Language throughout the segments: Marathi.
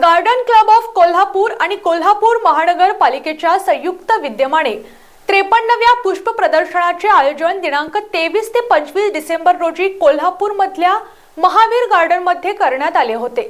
गार्डन क्लब ऑफ कोल्हापूर आणि कोल्हापूर महानगरपालिकेच्या संयुक्त विद्यमाने त्रेपन्नव्या पुष्प प्रदर्शनाचे आयोजन दिनांक तेवीस ते पंचवीस डिसेंबर रोजी कोल्हापूरमधल्या महावीर गार्डनमध्ये करण्यात आले होते.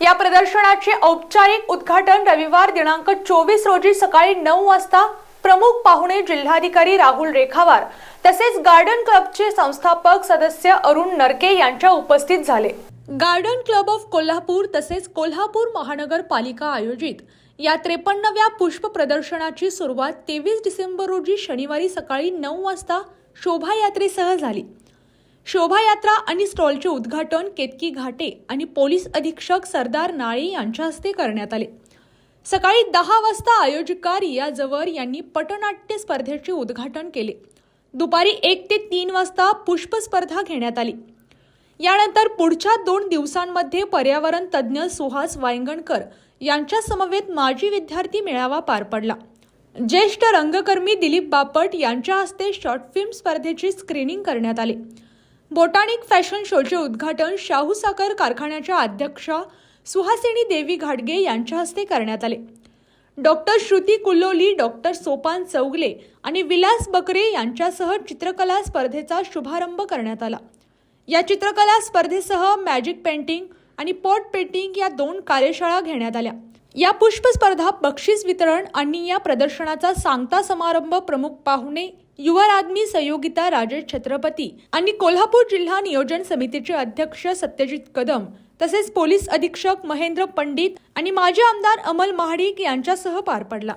या प्रदर्शनाचे औपचारिक उद्घाटन रविवार दिनांक चोवीस रोजी सकाळी नऊ वाजता प्रमुख पाहुणे जिल्हाधिकारी राहुल रेखावार तसेच गार्डन क्लबचे संस्थापक सदस्य अरुण नरके यांच्या उपस्थित झाले. गार्डन क्लब ऑफ कोल्हापूर तसेच कोल्हापूर महानगरपालिका आयोजित या त्रेपन्नव्या पुष्प प्रदर्शनाची सुरुवात तेवीस डिसेंबर रोजी शनिवारी सकाळी नऊ वाजता शोभायात्रेसह झाली. शोभायात्रा आणि स्टॉलचे उद्घाटन केतकी घाटे आणि पोलीस अधीक्षक सरदार नाळे यांच्या हस्ते करण्यात आले. सकाळी दहा वाजता आयोजका रिया जवर यांनी पटनाट्य स्पर्धेचे उद्घाटन केले. दुपारी एक ते तीन वाजता पुष्प स्पर्धा घेण्यात आली. यानंतर पुढच्या दोन दिवसांमध्ये पर्यावरण तज्ज्ञ सुहास वायंगणकर यांच्या समवेत माजी विद्यार्थी मेळावा पार पडला. ज्येष्ठ रंगकर्मी दिलीप बापट यांच्या हस्ते शॉर्ट फिल्म स्पर्धेची स्क्रीनिंग करण्यात आली. बोटानिक फॅशन शोचे उद्घाटन शाहू साखर कारखान्याच्या अध्यक्षा सुहासिनी देवी घाटगे यांच्या हस्ते करण्यात आले. डॉक्टर श्रुती कुल्लोली डॉक्टर सोपान चौगले आणि विलास बकरे यांच्यासह चित्रकला स्पर्धेचा शुभारंभ करण्यात आला. या चित्रकला स्पर्धेसह मॅजिक पेंटिंग आणि पॉट पेंटिंग या दोन कार्यशाळा घेण्यात आल्या. या पुष्प स्पर्धा बक्षीस वितरण आणि या प्रदर्शनाचा सांगता समारंभ प्रमुख पाहुणे युवा आदमी सहयोगिता राजेश छत्रपती आणि कोल्हापूर जिल्हा नियोजन समितीचे अध्यक्ष सत्यजित कदम तसेच पोलीस अधीक्षक महेंद्र पंडित आणि माजी आमदार अमल महाडिक यांच्यासह पार पडला.